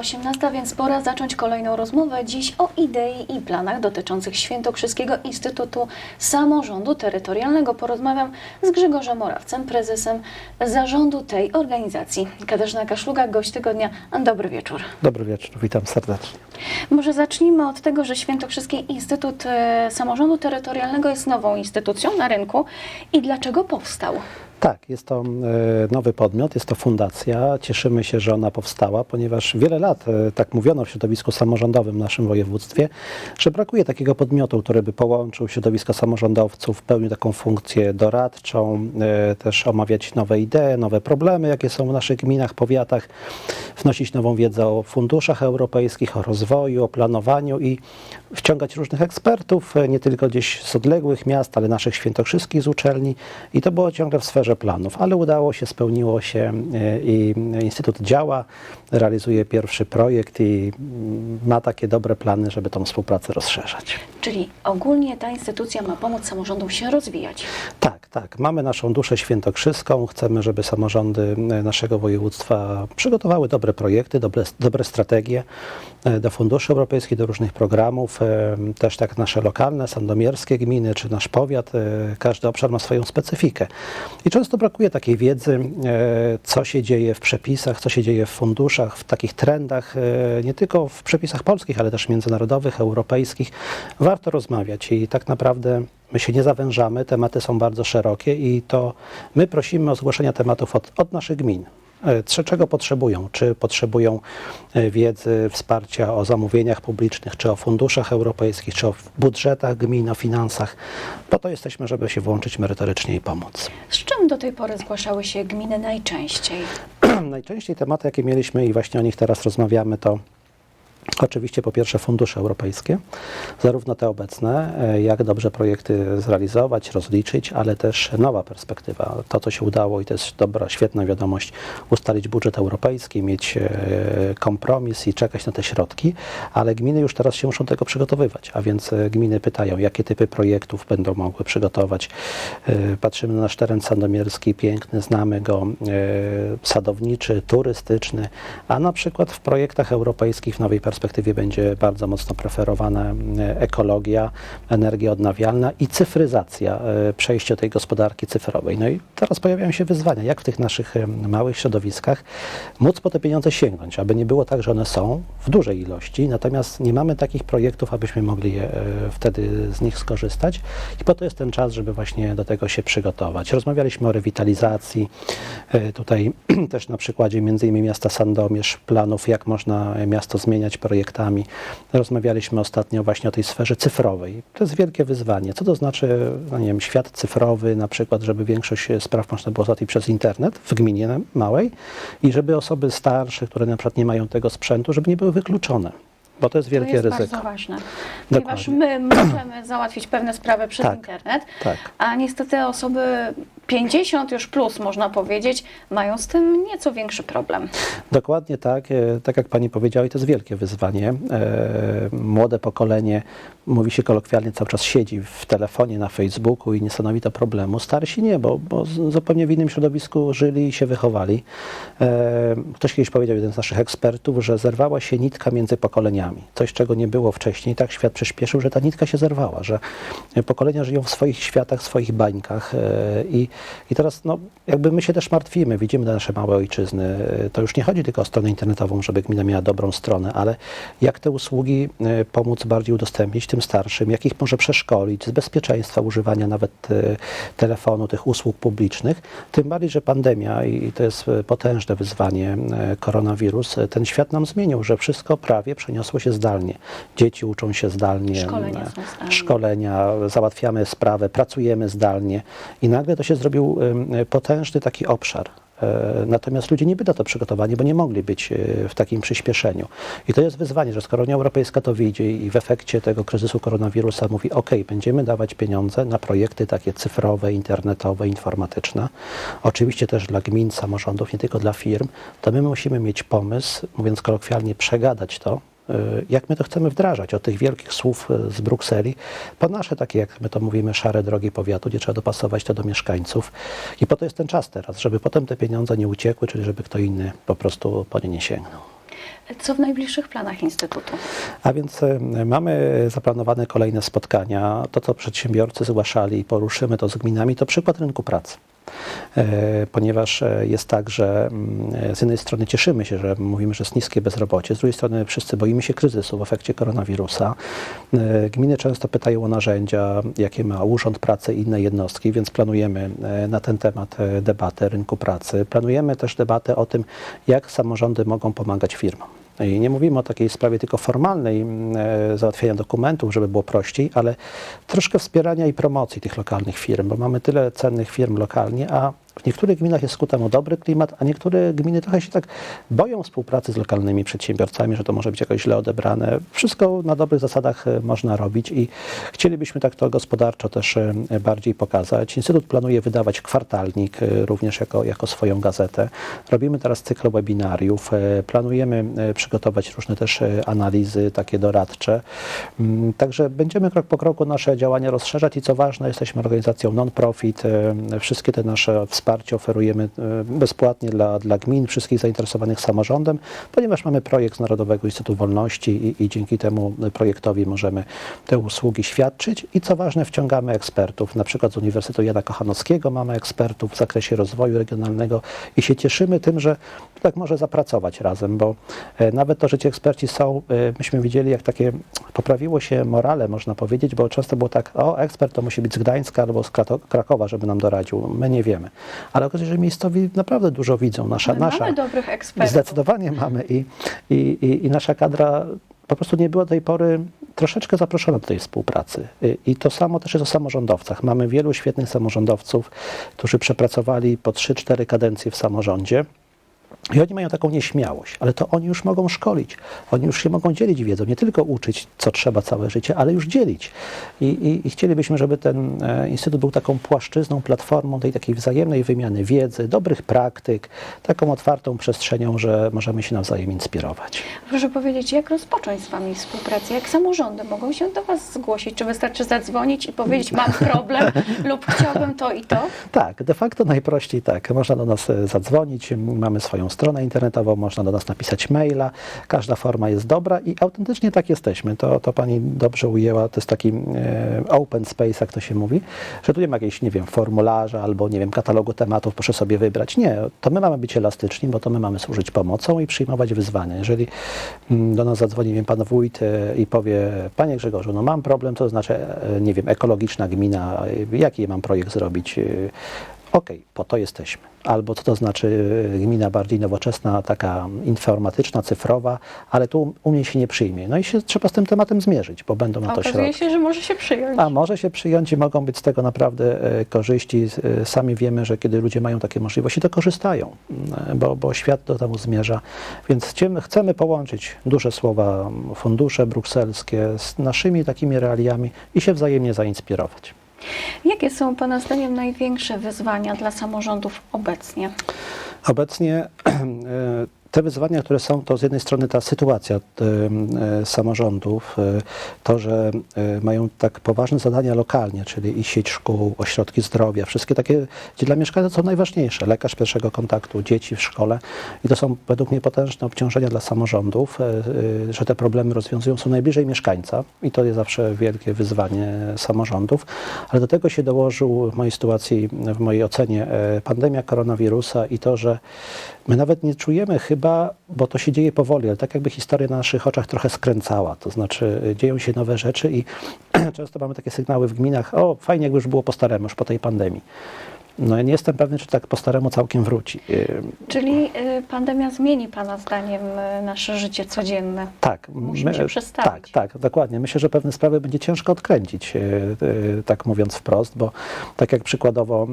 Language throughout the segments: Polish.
18, więc pora zacząć kolejną rozmowę. Dziś o idei i planach dotyczących Świętokrzyskiego Instytutu Samorządu Terytorialnego. Porozmawiam z Grzegorzem Morawcem, prezesem zarządu tej organizacji. Katarzyna Kaszluga, gość tygodnia. Dobry wieczór. Dobry wieczór, witam serdecznie. Może zacznijmy od tego, że Świętokrzyski Instytut e, Samorządu Terytorialnego jest nową instytucją na rynku. I dlaczego powstał? Tak, jest to e, nowy podmiot, jest to fundacja. Cieszymy się, że ona powstała, ponieważ wiele lat e, tak mówiono w środowisku samorządowym w naszym województwie, że brakuje takiego podmiotu, który by połączył środowisko samorządowców, pełnił taką funkcję doradczą, też omawiać nowe idee, nowe problemy, jakie są w naszych gminach, powiatach, wnosić nową wiedzę o funduszach europejskich, o rozwoju, o planowaniu i wciągać różnych ekspertów, e, nie tylko gdzieś z odległych miast, ale naszych świętokrzyskich z uczelni i to było ciągle w sferze planów, ale udało się, spełniło się e, i Instytut działa, realizuje pierwszy projekt i mm, ma takie dobre plany, żeby tą współpracę rozszerzać. Czyli ogólnie ta instytucja ma pomóc samorządom się rozwijać. Tak, tak. Mamy naszą duszę świętokrzyską. Chcemy, żeby samorządy e, naszego województwa przygotowały dobre projekty, dobre, dobre strategie e, do funduszy europejskich, do różnych programów. e, Też tak nasze lokalne, sandomierskie gminy, czy nasz powiat. e, Każdy obszar ma swoją specyfikę. I często brakuje takiej wiedzy, co się dzieje w przepisach, co się dzieje w funduszach, w takich trendach, nie tylko w przepisach polskich, ale też międzynarodowych, europejskich. Warto rozmawiać i tak naprawdę My się nie zawężamy, tematy są bardzo szerokie i to my prosimy o zgłoszenia tematów od, od naszych gmin. E, czego potrzebują? Czy potrzebują e, wiedzy, wsparcia o zamówieniach publicznych, czy o funduszach europejskich, czy o budżetach gmin, o finansach? Po to jesteśmy, żeby się włączyć merytorycznie i pomóc. Z czym do tej pory zgłaszały się gminy najczęściej? Najczęściej tematy, jakie mieliśmy i właśnie o nich teraz rozmawiamy, to Oczywiście po pierwsze fundusze europejskie, zarówno te obecne, e, jak dobrze projekty zrealizować, rozliczyć, ale też nowa perspektywa. To, co się udało i to jest dobra, świetna wiadomość, ustalić budżet europejski, mieć e, kompromis i czekać na te środki, ale gminy już teraz się muszą tego przygotowywać, a więc e, gminy pytają, jakie typy projektów będą mogły przygotować. Patrzymy na nasz teren sandomierski, piękny, znamy go, sadowniczy, turystyczny, a na przykład w projektach europejskich w nowej perspektywie będzie bardzo mocno preferowana e, ekologia, energia odnawialna i cyfryzacja, e, przejście tej gospodarki cyfrowej. No i teraz pojawiają się wyzwania, jak w tych naszych e, małych środowiskach móc po te pieniądze sięgnąć, aby nie było tak, że one są w dużej ilości, natomiast nie mamy takich projektów, abyśmy mogli wtedy z nich skorzystać i po to jest ten czas, żeby właśnie do tego się przygotować. Rozmawialiśmy o rewitalizacji, tutaj też na przykładzie między innymi miasta Sandomierz, planów, jak można miasto zmieniać projektami. Rozmawialiśmy ostatnio właśnie o tej sferze cyfrowej. To jest wielkie wyzwanie. Co to znaczy, no nie wiem, świat cyfrowy, na przykład, żeby większość spraw można było załatwić przez internet w gminie małej i żeby osoby starsze, które na przykład nie mają tego sprzętu, żeby nie były wykluczone. Bo to jest wielkie to jest ryzyko. bardzo ważne, ponieważ Dokładnie. my możemy załatwić pewne sprawy przez Tak, internet, tak. a niestety osoby 50 już plus, można powiedzieć, mają z tym nieco większy problem. Dokładnie tak. E, Tak jak Pani powiedziała, i to jest wielkie wyzwanie. E, Młode pokolenie, mówi się kolokwialnie, cały czas siedzi w telefonie, na Facebooku i nie stanowi to problemu. Starsi nie, bo, bo zupełnie w innym środowisku żyli i się wychowali. E, Ktoś kiedyś powiedział, jeden z naszych ekspertów, że zerwała się nitka między pokoleniami. Coś, czego nie było wcześniej. Tak świat przyspieszył, że ta nitka się zerwała, że pokolenia żyją w swoich światach, w swoich bańkach e, i, i teraz no, jakby my się też martwimy, widzimy nasze małe ojczyzny. E, To już nie chodzi tylko o stronę internetową, żeby gmina miała dobrą stronę, ale jak te usługi e, pomóc bardziej udostępnić tym starszym, jak ich może przeszkolić z bezpieczeństwa używania nawet telefonu, tych usług publicznych. Tym bardziej, że pandemia i to jest potężne wyzwanie, koronawirus, ten świat nam zmienił, że wszystko prawie przeniosło się zdalnie. Dzieci uczą się zdalnie, Szkolenia zdalnie. szkolenia, załatwiamy sprawę, pracujemy zdalnie i nagle to się zrobił potężny taki obszar. E, Natomiast ludzie nie byli na to przygotowani, bo nie mogli być e, w takim przyspieszeniu. I to jest wyzwanie, że skoro Unia Europejska to widzi i w efekcie tego kryzysu koronawirusa mówi, ok, będziemy dawać pieniądze na projekty takie cyfrowe, internetowe, informatyczne, oczywiście też dla gmin, samorządów, nie tylko dla firm, to my musimy mieć pomysł, mówiąc kolokwialnie, przegadać to, jak my to chcemy wdrażać, od tych wielkich słów y, z Brukseli, po nasze takie, jak my to mówimy, szare drogi powiatu, gdzie trzeba dopasować to do mieszkańców. I po to jest ten czas teraz, żeby potem te pieniądze nie uciekły, czyli żeby kto inny po prostu po nie nie sięgnął. Co w najbliższych planach Instytutu? A więc e, mamy zaplanowane kolejne spotkania. To, co przedsiębiorcy zgłaszali i poruszymy to z gminami, to przykład rynku pracy. E, Ponieważ e, jest tak, że mm, z jednej strony cieszymy się, że mówimy, że jest niskie bezrobocie, z drugiej strony wszyscy boimy się kryzysu w efekcie koronawirusa. E, Gminy często pytają o narzędzia, jakie ma Urząd Pracy i inne jednostki, więc planujemy na ten temat debatę rynku pracy. Planujemy też debatę o tym, jak samorządy mogą pomagać firmom. I nie mówimy o takiej sprawie tylko formalnej mm, e, załatwienia dokumentów, żeby było prościej, ale troszkę wspierania i promocji tych lokalnych firm, bo mamy tyle cennych firm lokalnie, a w niektórych gminach jest ku temu dobry klimat, a niektóre gminy trochę się tak boją współpracy z lokalnymi przedsiębiorcami, że to może być jakoś źle odebrane. Wszystko na dobrych zasadach e, można robić i chcielibyśmy tak to gospodarczo też e, bardziej pokazać. Instytut planuje wydawać kwartalnik e, również jako, jako swoją gazetę. Robimy teraz cykl webinariów. Planujemy przygotować różne też analizy takie doradcze. Mm, Także będziemy krok po kroku nasze działania rozszerzać i co ważne, jesteśmy organizacją non-profit. Wszystkie te nasze wsparcie oferujemy e, bezpłatnie dla, dla gmin, wszystkich zainteresowanych samorządem, ponieważ mamy projekt z Narodowego Instytutu Wolności i, i dzięki temu projektowi możemy te usługi świadczyć i co ważne wciągamy ekspertów, na przykład z Uniwersytetu Jana Kochanowskiego mamy ekspertów w zakresie rozwoju regionalnego i się cieszymy tym, że tak może zapracować razem, bo e, nawet to, że ci eksperci są, e, myśmy widzieli jak takie poprawiło się morale, można powiedzieć, bo często było tak, o ekspert to musi być z Gdańska albo z Krakowa, żeby nam doradził. My nie wiemy. Ale okazuje się, że miejscowi naprawdę dużo widzą. Nasza, My nasza, mamy dobrych ekspertów. Zdecydowanie mamy i, i, i, i nasza kadra po prostu nie była do tej pory troszeczkę zaproszona do tej współpracy. I, I to samo też jest o samorządowcach. Mamy wielu świetnych samorządowców, którzy przepracowali po 3-4 kadencje w samorządzie. I oni mają taką nieśmiałość, ale to oni już mogą szkolić, oni już się mogą dzielić wiedzą, nie tylko uczyć, co trzeba całe życie, ale już dzielić. I, i, i chcielibyśmy, żeby ten e, instytut był taką płaszczyzną, platformą tej takiej wzajemnej wymiany wiedzy, dobrych praktyk, taką otwartą przestrzenią, że możemy się nawzajem inspirować. Proszę powiedzieć, jak rozpocząć z Wami współpracę? Jak samorządy mogą się do Was zgłosić? Czy wystarczy zadzwonić i powiedzieć, mam problem lub chciałbym to i to? Tak, de facto najprościej tak. Można do nas e, zadzwonić, mamy swoją stronę internetową, można do nas napisać maila. Każda forma jest dobra i autentycznie tak jesteśmy. To, to pani dobrze ujęła, to jest taki e, open space, jak to się mówi, że tu nie ma jakiejś, nie wiem, formularza albo, nie wiem, katalogu tematów, proszę sobie wybrać. Nie, to my mamy być elastyczni, bo to my mamy służyć pomocą i przyjmować wyzwania. Jeżeli mm, do nas zadzwoni, wiem, pan wójt e, i powie, panie Grzegorzu, no mam problem, to znaczy, e, nie wiem, ekologiczna gmina, jaki mam projekt zrobić? Okej, po to jesteśmy. Albo co to znaczy e, gmina bardziej nowoczesna, taka informatyczna, cyfrowa, ale tu u mnie się nie przyjmie. No i się trzeba z tym tematem zmierzyć, bo będą na to Okazuje środki. się, że może się przyjąć. A może się przyjąć i mogą być z tego naprawdę e, korzyści. E, Sami wiemy, że kiedy ludzie mają takie możliwości, to korzystają, m, bo, bo świat do temu zmierza. Więc chcemy, połączyć duże słowa, fundusze brukselskie z naszymi takimi realiami i się wzajemnie zainspirować. Jakie są Pana zdaniem największe wyzwania dla samorządów obecnie? Obecnie e, te wyzwania, które są, to z jednej strony ta sytuacja e, samorządów, e, to, że e, mają tak poważne zadania lokalnie, czyli i sieć szkół, ośrodki zdrowia, wszystkie takie, gdzie dla mieszkańców są najważniejsze, lekarz pierwszego kontaktu, dzieci w szkole. I to są według mnie potężne obciążenia dla samorządów, że te problemy rozwiązują, są najbliżej mieszkańca. I to jest zawsze wielkie wyzwanie samorządów, ale do tego się dołożył w mojej sytuacji, w mojej ocenie pandemia koronawirusa i to, że my nawet nie czujemy chyba, bo to się dzieje powoli, ale tak jakby historia na naszych oczach trochę skręcała. To znaczy y, dzieją się nowe rzeczy i często mamy takie sygnały w gminach, o fajnie jakby już było po staremu, już po tej pandemii. No ja nie jestem pewny, czy tak po staremu całkiem wróci. Y, Czyli y, pandemia zmieni Pana zdaniem y, nasze życie codzienne? Tak, Musimy się przestawić. Tak, tak, dokładnie. Myślę, że pewne sprawy będzie ciężko odkręcić, tak mówiąc wprost, bo tak jak przykładowo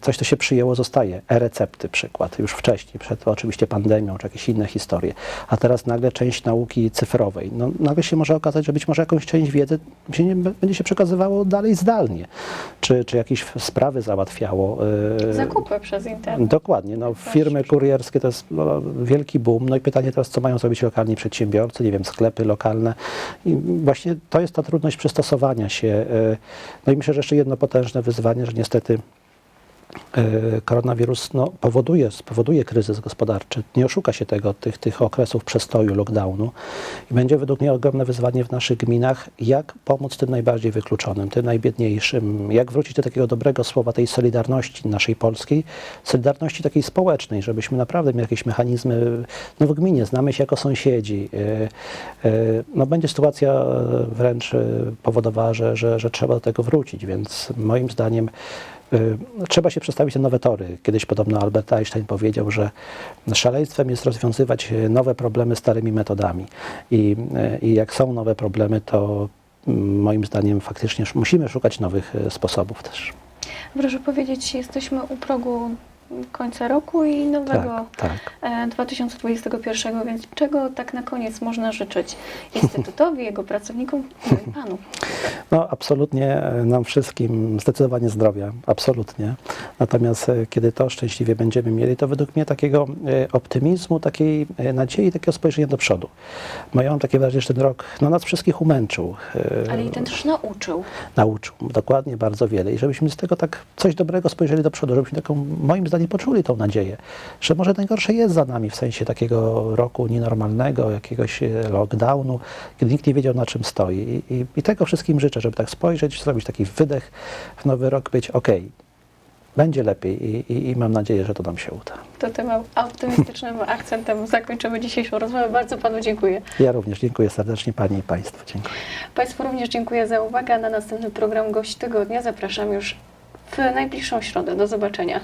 coś, co się przyjęło, zostaje. E-recepty przykład, już wcześniej, przed oczywiście pandemią, czy jakieś inne historie. A teraz nagle część nauki cyfrowej. No, nagle się może okazać, że być może jakąś część wiedzy się nie, będzie się przekazywało dalej zdalnie, czy, czy jakieś sprawy załatwiało. E, Zakupy przez internet. Dokładnie. No, firmy kurierskie to jest no, wielki boom. No i pytanie teraz, co mają zrobić lokalni przedsiębiorcy, nie wiem, sklepy lokalne. I właśnie to jest ta trudność przystosowania się. e, No i myślę, że jeszcze jedno potężne wyzwanie, że niestety koronawirus no, powoduje, spowoduje kryzys gospodarczy. Nie oszuka się tego, tych, tych okresów przestoju, lockdownu. I będzie według mnie ogromne wyzwanie w naszych gminach, jak pomóc tym najbardziej wykluczonym, tym najbiedniejszym, jak wrócić do takiego dobrego słowa tej solidarności naszej polskiej, solidarności takiej społecznej, żebyśmy naprawdę mieli jakieś mechanizmy, no w gminie znamy się jako sąsiedzi. E, e, No będzie sytuacja e, wręcz e, powodowała, że, że, że trzeba do tego wrócić, więc moim zdaniem Trzeba się przestawić na nowe tory. Kiedyś podobno Albert Einstein powiedział, że szaleństwem jest rozwiązywać e, nowe problemy starymi metodami. I, e, i jak są nowe problemy, to mm, moim zdaniem faktycznie musimy szukać nowych sposobów też. Proszę powiedzieć, jesteśmy u progu końca roku i nowego Tak, tak. e, 2021, więc czego tak na koniec można życzyć Instytutowi, jego pracownikom, no i Panu? No, absolutnie e, nam wszystkim zdecydowanie zdrowia, absolutnie. Natomiast e, kiedy to szczęśliwie będziemy mieli, to według mnie takiego e, optymizmu, takiej e, nadziei, takiego spojrzenia do przodu. Bo ja mam takie wrażenie, że ten rok no, nas wszystkich umęczył. e, Ale i ten też nauczył. nauczył dokładnie bardzo wiele i żebyśmy z tego tak coś dobrego spojrzeli do przodu, żebyśmy taką, moim zdaniem, poczuli tą nadzieję, że może najgorsze jest za nami w sensie takiego roku nienormalnego, jakiegoś e, lockdownu, kiedy nikt nie wiedział na czym stoi. I, i, i tego wszystkim życzę, żeby tak spojrzeć, zrobić taki wydech w nowy rok, być ok, będzie lepiej i, i, i mam nadzieję, że to nam się uda. To tym optymistycznym akcentem zakończymy dzisiejszą rozmowę. Bardzo Panu dziękuję. Ja również dziękuję serdecznie Pani i Państwu. Dziękuję. Państwu również dziękuję za uwagę. Na następny program Gość Tygodnia zapraszam już w najbliższą środę. Do zobaczenia.